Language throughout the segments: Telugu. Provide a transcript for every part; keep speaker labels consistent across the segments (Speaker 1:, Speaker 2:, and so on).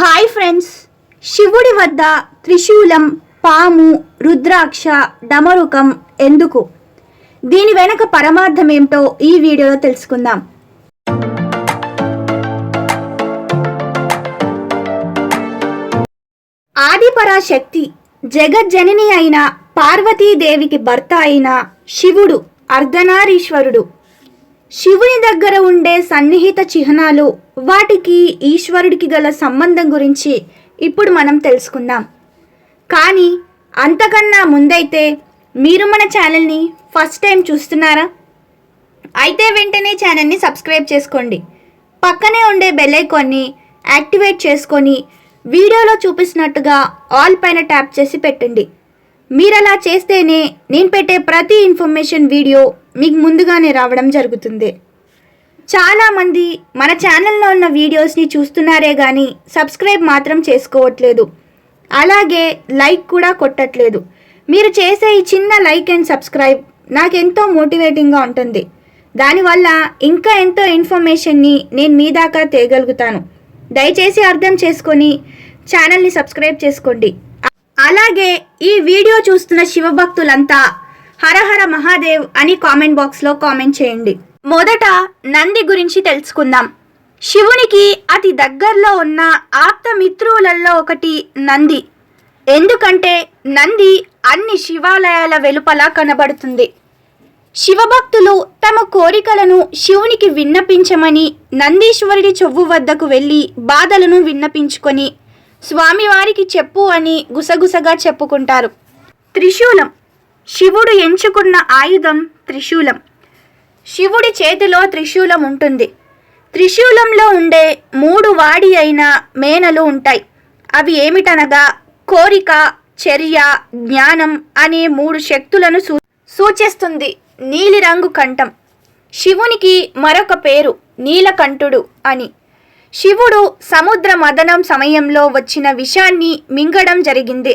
Speaker 1: Hi friends. శివుడి వద్ద త్రిశూలం పాము రుద్రాక్ష డమరుకం ఎందుకు? దీని వెనక పరమార్థం ఏమిటో ఈ వీడియోలో తెలుసుకుందాం. ఆదిపరాశక్తి జగజ్జనని అయిన పార్వతీదేవికి భర్త అయిన శివుడు అర్ధనారీశ్వరుడు. శివుని దగ్గర ఉండే సన్నిహిత చిహ్నాలు వాటికి ఈశ్వరుడికి గల సంబంధం గురించి ఇప్పుడు మనం తెలుసుకుందాం. కానీ అంతకన్నా ముందైతే మీరు మన ఛానల్ని ఫస్ట్ టైం చూస్తున్నారా? అయితే వెంటనే ఛానల్ని సబ్స్క్రైబ్ చేసుకోండి. పక్కనే ఉండే బెల్ ఐకాన్ని యాక్టివేట్ చేసుకొని వీడియోలో చూపిస్తున్నట్టుగా ఆల్ పైన ట్యాప్ చేసి పెట్టండి. మీరు అలా చేస్తేనే నేను పెట్టే ప్రతి ఇన్ఫర్మేషన్ వీడియో మీకు ముందుగానే రావడం జరుగుతుంది. చాలామంది మన ఛానల్లో ఉన్న వీడియోస్ని చూస్తున్నారే కానీ సబ్స్క్రైబ్ మాత్రం చేసుకోవట్లేదు. అలాగే లైక్ కూడా కొట్టట్లేదు. మీరు చేసే ఈ చిన్న లైక్ అండ్ సబ్స్క్రైబ్ నాకెంతో మోటివేటింగ్గా ఉంటుంది. దానివల్ల ఇంకా ఎంతో ఇన్ఫర్మేషన్ని నేను మీ దాకా తేయగలుగుతాను దయచేసి అర్థం చేసుకొని ఛానల్ని సబ్స్క్రైబ్ చేసుకోండి. అలాగే ఈ వీడియో చూస్తున్న శివభక్తులంతా హరహర మహాదేవ్ అని కామెంట్ బాక్స్లో కామెంట్ చేయండి. మొదట నంది గురించి తెలుసుకుందాం. శివునికి అతి దగ్గరలో ఉన్న ఆప్త మిత్రులలో ఒకటి నంది. ఎందుకంటే నంది అన్ని శివాలయాల వెలుపల కనబడుతుంది. శివభక్తులు తమ కోరికలను శివునికి విన్నపించమని నందీశ్వరుడి చెవ్వు వద్దకు వెళ్ళి బాధలను విన్నపించుకొని స్వామివారికి చెప్పు అని గుసగుసగా చెప్పుకుంటారు. త్రిశూలం శివుడు ఎంచుకున్న ఆయుధం త్రిశూలం. శివుడి చేతిలో త్రిశూలం ఉంటుంది. త్రిశూలంలో ఉండే మూడు వాడి అయిన మేనలు ఉంటాయి. అవి ఏమిటనగా కోరిక చర్య జ్ఞానం అనే మూడు శక్తులను సూ సూచిస్తుంది నీలిరంగు కంఠం. శివునికి మరొక పేరు నీలకంఠుడు అని. శివుడు సముద్ర మదనం సమయంలో వచ్చిన విషాన్ని మింగడం జరిగింది.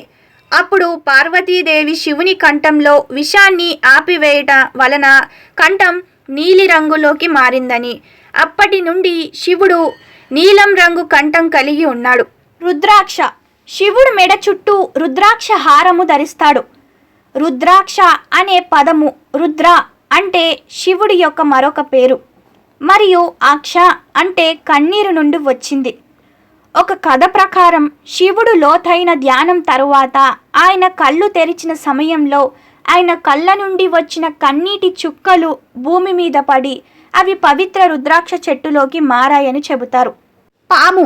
Speaker 1: అప్పుడు పార్వతీదేవి శివుని కంఠంలో విషాన్ని ఆపివేయట వలన కంఠం నీలి రంగులోకి మారిందని. అప్పటి నుండి శివుడు నీలం రంగు కంఠం కలిగి ఉన్నాడు. రుద్రాక్ష. శివుడు మెడ చుట్టూ రుద్రాక్ష హారము ధరిస్తాడు. రుద్రాక్ష అనే పదము రుద్ర అంటే శివుడి యొక్క మరొక పేరు. మరియు అక్ష అంటే కన్నీరు నుండి వచ్చింది. ఒక కథ ప్రకారం శివుడు లోతైన ధ్యానం తరువాత ఆయన కళ్ళు తెరిచిన సమయంలో ఆయన కళ్ళ నుండి వచ్చిన కన్నీటి చుక్కలు భూమి మీద పడి అవి పవిత్ర రుద్రాక్ష చెట్టులోకి మారాయని చెబుతారు. పాము.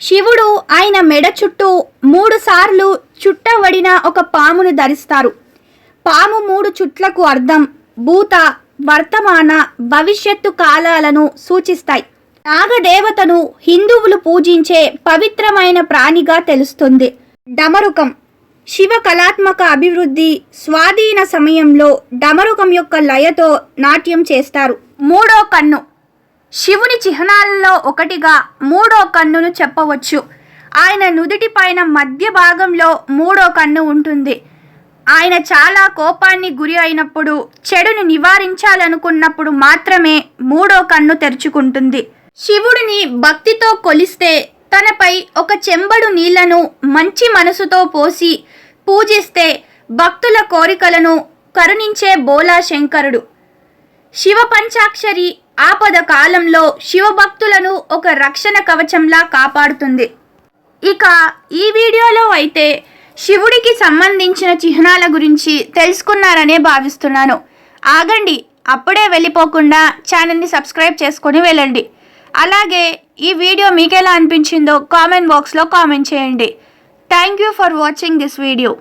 Speaker 1: శివుడు ఆయన మెడ చుట్టూ మూడు సార్లు చుట్టబడిన ఒక పామును ధరిస్తారు. పాము మూడు చుట్లకు అర్థం భూత వర్తమాన భవిష్యత్తు కాలాలను సూచిస్తాయి. నాగదేవతను హిందువులు పూజించే పవిత్రమైన ప్రాణిగా తెలుస్తుంది. డమరుకం. శివ కళాత్మక అభివృద్ధి స్వాధీన సమయంలో డమరుకం యొక్క లయతో నాట్యం చేస్తారు. మూడో కన్ను. శివుని చిహ్నాలలో ఒకటిగా మూడో కన్నును చెప్పవచ్చు. ఆయన నుదుటి పైన మధ్య భాగంలో మూడో కన్ను ఉంటుంది. ఆయన చాలా కోపాన్ని గురి అయినప్పుడు చెడును నివారించాలనుకున్నప్పుడు మాత్రమే మూడో కన్ను తెరుచుకుంటుంది. శివుడిని భక్తితో కొలిస్తే తనపై ఒక చెంబడు నీళ్ళను మంచి మనసుతో పోసి పూజిస్తే భక్తుల కోరికలను కరుణించే బోలా శంకరుడు శివ పంచాక్షరి ఆపద కాలంలో శివభక్తులను ఒక రక్షణ కవచంలా కాపాడుతుంది. ఇక ఈ వీడియోలో అయితే శివుడికి సంబంధించిన చిహ్నాల గురించి తెలుసుకున్నారనే భావిస్తున్నాను. ఆగండి అప్పుడే వెళ్ళిపోకుండా ఛానల్ని సబ్స్క్రైబ్ చేసుకొని వెళ్ళండి. అలాగే ఈ వీడియో మీకు ఎలా అనిపించిందో కామెంట్ బాక్స్లో కామెంట్ చేయండి. Thank you for watching this video